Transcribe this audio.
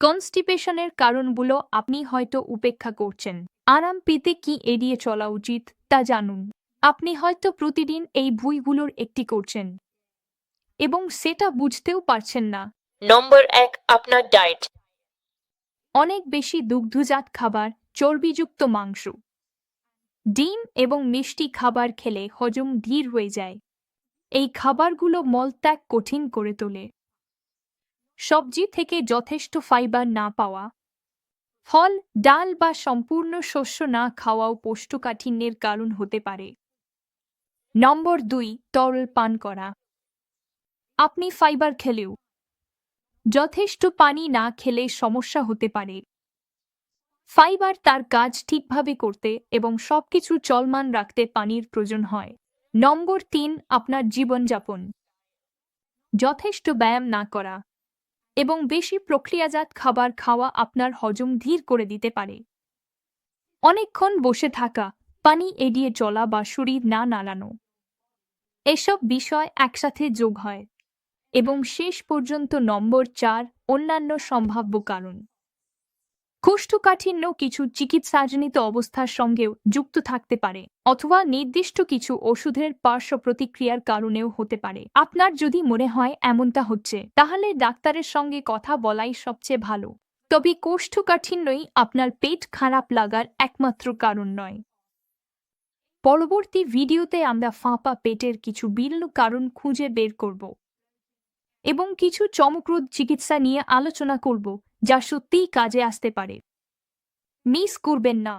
কনস্টিপেশনের কারণগুলো আপনি হয়তো উপেক্ষা করছেন। আরাম পেতে কি এড়িয়ে চলা উচিত তা জানুন। আপনি হয়তো প্রতিদিন এই ভুইগুলোর একটি করছেন। এবং সেটা বুঝতেও পারছেন না। নম্বর এক আপনার ডায়েট অনেক বেশি দুগ্ধজাত খাবার চর্বিযুক্ত মাংস। ডিম এবং মিষ্টি খাবার খেলে হজম ধীর হয়ে যায়। এই খাবারগুলো মলত্যাগ কঠিন করে তোলে। সবজি থেকে যথেষ্ট ফাইবার না পাওয়া। ফল, ডাল বা সম্পূর্ণ শস্য না খাওয়াও কোষ্ঠকাঠিন্যের কারণ হতে পারে। নম্বর দুই, তরল পান করা। আপনি ফাইবার খেলেও যথেষ্ট পানি না খেলে সমস্যা হতে পারে। ফাইবার তার কাজ ঠিকভাবে করতে এবং সবকিছু চলমান রাখতে পানির প্রয়োজন হয়। নম্বর তিন, আপনার জীবনযাপন। যথেষ্ট ব্যায়াম না করা। এবং বেশি প্রক্রিয়াজাত খাবার খাওয়া আপনার হজম ধীর করে দিতে পারে। অনেকক্ষণ বসে থাকা, পানি এড়িয়ে চলা বা শরীর না নাড়ানো। এসব বিষয় একসাথে যোগ হয় এবং শেষ পর্যন্ত নম্বর চার অন্যান্য সম্ভাব্য কারণ। কোষ্ঠকাঠিন্য কিছু চিকিৎসাজনিত অবস্থার সঙ্গেও যুক্ত থাকতে পারে, অথবা নির্দিষ্ট কিছু ওষুধের পার্শ্ব প্রতিক্রিয়ার কারণেও হতে পারে। আপনার যদি মনে হয় এমনটা হচ্ছে, তাহলে ডাক্তারের সঙ্গে কথা বলাই সবচেয়ে ভালো। তবে কোষ্ঠকাঠিন্যই আপনার পেট খারাপ লাগার একমাত্র কারণ নয়। পরবর্তী ভিডিওতে আমরা ফাঁপা পেটের কিছু বিরল কারণ খুঁজে বের করব এবং কিছু চমকপ্রদ চিকিৎসা নিয়ে আলোচনা করব। যা সত্যিই কাজে আসতে পারে। মিস করবেন না।